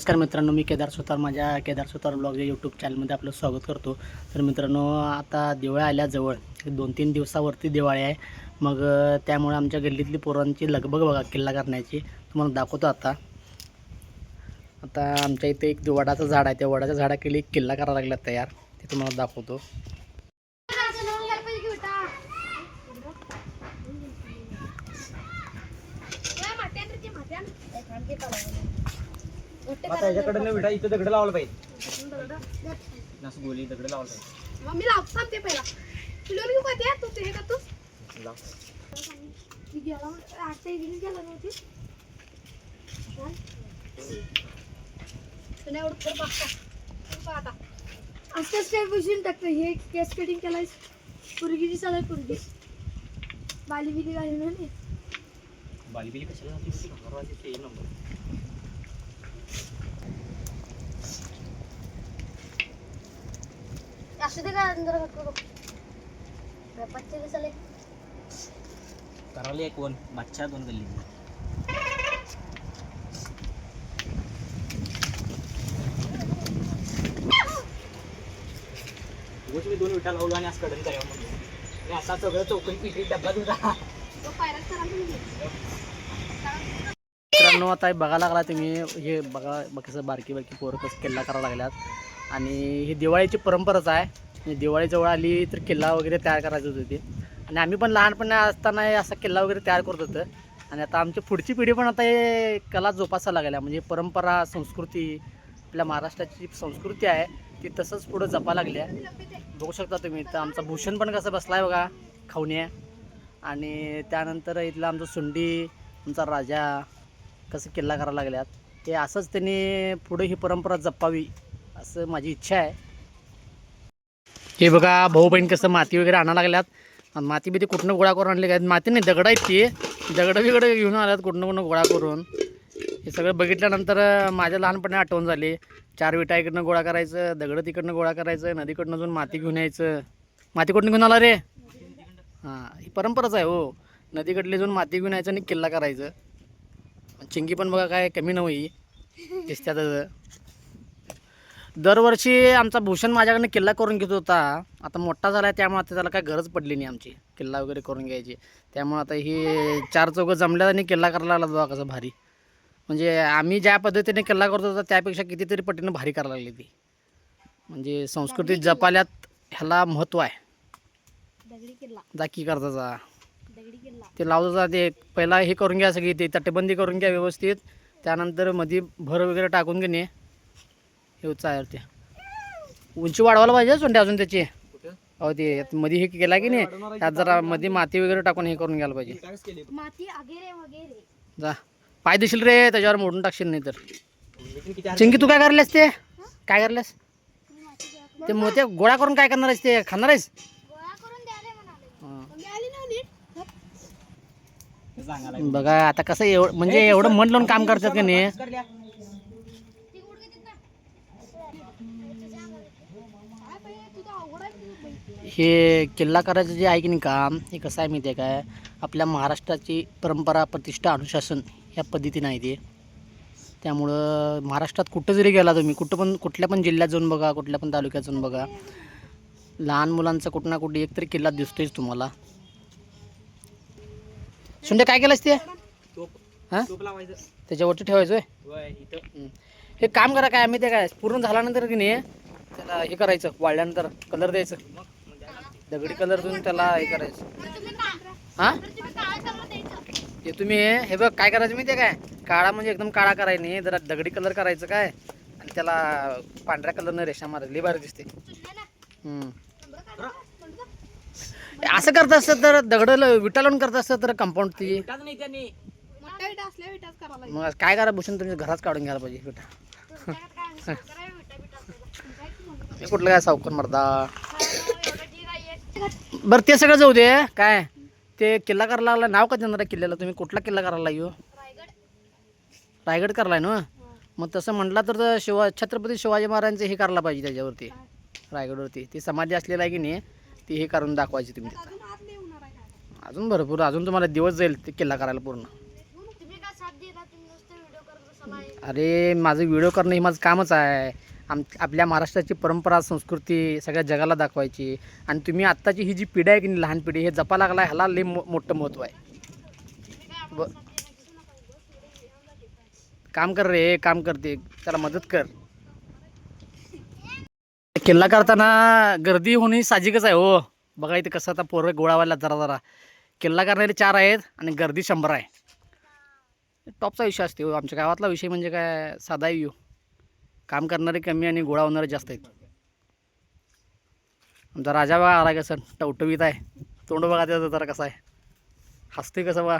नमस्कार मित्रांनो मी केदार सुतार माझ्या केदार सुतार ब्लॉग या यूट्यूब चॅनलमध्ये आपलं स्वागत करतो. तर मित्रांनो आता दिवाळी आल्याजवळ दोन तीन दिवसावरती दिवाळी आहे. मग त्यामुळे आमच्या गल्लीतली पोरांची लगबग बघा किल्ला करण्याची. तुम्हाला दाखवतो आता. आता आमच्या इथे एक वडाचं झाड आहे त्या वडाच्या झाडाखाली एक किल्ला करायला लागला तयार. ते तुम्हाला दाखवतो. आता ह्याच्याकडे विटा इथं दगड लावलं पाहिजे. असं गोली दगड लावलं पाहिजे. मी लावतो सांगते पहिला. किलो घेऊ का ते तू ते हे का तू. लाव. मी गेला आठच्या इकडे गेला नव्हती. एवढं कर बघता कर बघ आता. असं स्टेप बसून टाकतं हे केस कटिंग केलाय पुरगीची चालाय पुरगी. बाली बिली घाली नाही. बाली बिली कशाला ते नंबर असू दे का अंदर करू पच्चे दिसाले करायला एक कोण मच्छा दोन गल्ली उगाच मी दोन विटा लावलो आणि असं कडन असा सगळं चौकन पिठी डब्बा तुझा मित्रांनो आता हे बघायला लागला तुम्ही हे बघा बघ कसं बारकी बारकी पोरं कसं किल्ला करायला लागल्यात आणि ही दिवाळीची परंपराच आहे. दिवाळीजवळ आली तर किल्ला वगैरे तयार करायचं होतं ते. आणि आम्ही पण लहानपणी असताना असा किल्ला वगैरे तयार करत होतं. आणि आता आमची पुढची पिढी पण आता हे कला जोपासायला लागल्या म्हणजे परंपरा संस्कृती आपल्या महाराष्ट्राची संस्कृती आहे ती तसंच पुढं जपा लागली आहे. बघू शकता तुम्ही तर आमचा भूषण पण कसं बसला आहे बघा खावण्या आणि त्यानंतर इथलं आमचं सुंडी आमचा राजा कसं किल्ला करायला लागल्यात. ते असंच त्यांनी पुढे ही परंपरा जपावी. असं माझी इच्छा आहे. हे बघा भाऊ बहीण कसं माती वगैरे आणायला लागल्यात. आणि माती बिती कुठनं गोळा करून आणले काय माती नाही दगड आहेत ती. दगडं बिगडं घेऊन आल्यात कुठनं कुठनं गोळा करून. हे सगळं बघितल्यानंतर माझ्या लहानपणी आठवण झाली. चार विटा इकडनं गोळा करायचं दगडं तिकडनं गोळा करायचं नदीकडनं जाऊन माती घेऊन यायचं. माती कुठनं घेऊन आला रे? हां ही परंपराच आहे हो. नदीकडले जाऊन माती घेऊन यायचं आणि किल्ला करायचं. चिंगी पण बघा काय कमी नव्हती दिसत्यात दरवर्षी आमचा भूषण माझ्याकडनं किल्ला करून घेत होता. आता मोठा झाला आहे त्यामुळे आता त्याला काय गरज पडली नाही आमची. किल्ला वगैरे करून घ्यायची. त्यामुळे आता ही चार चौघं जमल्यात आणि किल्ला करायला लागला बघा कसं भारी. म्हणजे आम्ही ज्या पद्धतीने किल्ला करत होतो त्यापेक्षा कितीतरी पटीनं भारी करायला लागली ती. म्हणजे संस्कृती जपाल्यात ह्याला महत्त्व आहे. जाकी करताचा ते लावता ते पहिला हे करून घ्या सगळी ते तटबंदी करून घ्या व्यवस्थित. त्यानंतरमध्ये भर वगैरे टाकून घेणे. हे चालेल ते. उंची वाढवायला पाहिजे सोंडे अजून त्याची. अहो ते मध्ये हे केला की नाही त्यात जरा मध्ये माती वगैरे टाकून हे करून घ्यायला पाहिजे. जा. पाय देशील रे त्याच्यावर मोडून टाकशील नाही तर. चिंकी तू काय करलेस ते? काय करलेस माती गोळा ते मोठे गोळा करून काय करणार आहेस ते? खाणार आहेस? गोळा करून द्याले म्हणाले. हां. मग मी आली नव्हती ते सांगायला बघा आता कसं एवढं म्हणजे एवढं मन लावून काम करतात का नाही करल्या. ती गुडघे तिथं काय पाहिजे तुझं अवघड आहे तुझं बाई. हे किल्ला करायचं जे आहे की नाही काम हे कसं आहे माहिती आहे काय? आपल्या महाराष्ट्राची परंपरा प्रतिष्ठा अनुशासन ह्या पद्धतीनं आहे ते. त्यामुळं महाराष्ट्रात कुठं जरी गेला तुम्ही कुठं पण कुठल्या पण जिल्ह्यात जाऊन बघा कुठल्या पण तालुक्यात जाऊन बघा लहान मुलांचा कुठं ना कुठं एक तरी किल्ला दिसतोयच तुम्हाला. सुंडे काय केलंस ते? हां? त्याच्यावरती ठेवायचं इथं. हं. काम करा काय आम्ही ते काय? पूर्ण झाल्यानंतर की नाही त्याला हे करायचं वाळल्यानंतर कलर द्यायचं. दगडी कलर देऊन त्याला हे करायचं तर तुम्ही का- हां तर तुम्ही काळा कलर द्यायचा ते तुम्ही हे बघ काय करायचं माहिती आहे काय काळा म्हणजे एकदम काळा करायचा नाही जरा दगडी कलर करायचं काय आणि त्याला पांढऱ्या कलरनं रेषा मारायची लई भारी दिसते हं. असं करत असतं तर दगड विटा लावून करत असतं तर कंपाऊंड ती मग काय करा भूषण तुम्ही घराच काढून घ्यायला पाहिजे विटा? हे कुठलं काय सावकर मरदा. बरं ते सगळं जाऊ दे. काय? ते किल्ला करायला लागला. नाव का देणार किल्ल्याला? तुम्ही कुठला किल्ला करायला येऊ रायगड करलाय ना? मग तसं म्हटलं तर शिवा छत्रपती शिवाजी महाराजांचे हे करायला पाहिजे त्याच्यावरती. रायगडवरती. ती समाधी असलेली आहे की नाही ती हे करून दाखवायची तुम्ही. अजून भरपूर अजून तुम्हाला दिवस जाईल ते किल्ला करायला पूर्ण. अरे माझं व्हिडिओ करणं हे माझं कामच आहे. आम आपल्या महाराष्ट्राची परंपरा संस्कृती सगळ्या जगाला दाखवायची. आणि तुम्ही आत्ताची ही जी पिढी आहे की नाही, लहान पिढी हे जपा लागला ह्याला लई मो मोठं महत्त्व आहे. ब काम कर रे काम करते. त्याला मदत कर. किल्ला करताना गर्दी होणे साहजिकच आहे हो. बघा इथे कसं आता पोरं गोळावायला जरा जरा. किल्ला करणारे चार आहेत आणि गर्दी शंभर आहे. टॉपचा विषय असते हो. आमच्या गावातला विषय म्हणजे काय साधा येऊ. काम करणारे कमी आणि गोळा होणारे जास्त आहेत. आमचा राजा बघा आला कसं टवटवीत आहे. तोंड बघा त्याचं जरा कसं आहे. हसते कसं बघा.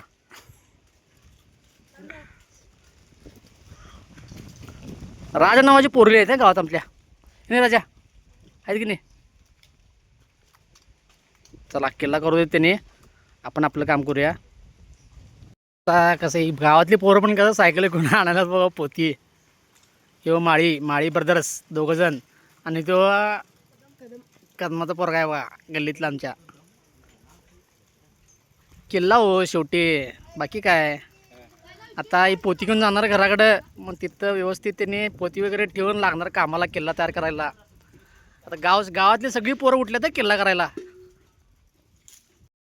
राजा नावाची पोरली आहेत गावात आपल्या. नाही राजा आहेत की नाही? चला किल्ला करू दे त्याने. आपण आपलं काम करूया. आता कसं गावातली पोरं पण कसं सायकल घेऊन आणायला बघा पोती. किंवा माळी माळी ब्रदर्स दोघंजण. आणि तो कदमाचा पोरगा आहे बघा गल्लीतला आमच्या. किल्ला हो शेवटी. बाकी काय? आता ही पोती घेऊन जाणार घराकडं. मग तिथं व्यवस्थित त्यांनी पोती वगैरे ठेवून लागणार कामाला किल्ला तयार करायला. आता गाव गावातली सगळी पोरं उठल्या तर किल्ला करायला.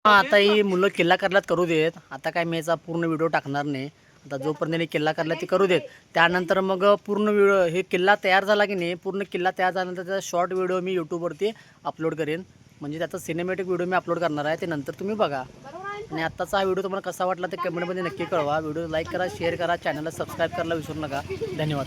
आता ही मुलं किल्ला करल्यात करू देत. आता काय मी याचा पूर्ण व्हिडिओ टाकणार नाही. आता जोपर्यंत किल्ला करला ते करू देत. त्यानंतर मग पूर्ण व्हिडिओ हे किल्ला तयार झाला की नाही पूर्ण किल्ला तयार झाल्यानंतर त्याचा शॉर्ट व्हिडिओ मी यूट्यूबवरती अपलोड करेन. म्हणजे त्याचा सिनेमॅटिक व्हिडिओ मी अपलोड करणार आहे ते नंतर तुम्ही बघा. आणि आत्ताचा हा व्हिडिओ तुम्हाला कसा वाटला ते कमेंटमध्ये नक्की कळवा. व्हिडिओ लाईक करा शेअर करा चॅनलला सबस्क्राईब करायला विसरू नका. धन्यवाद.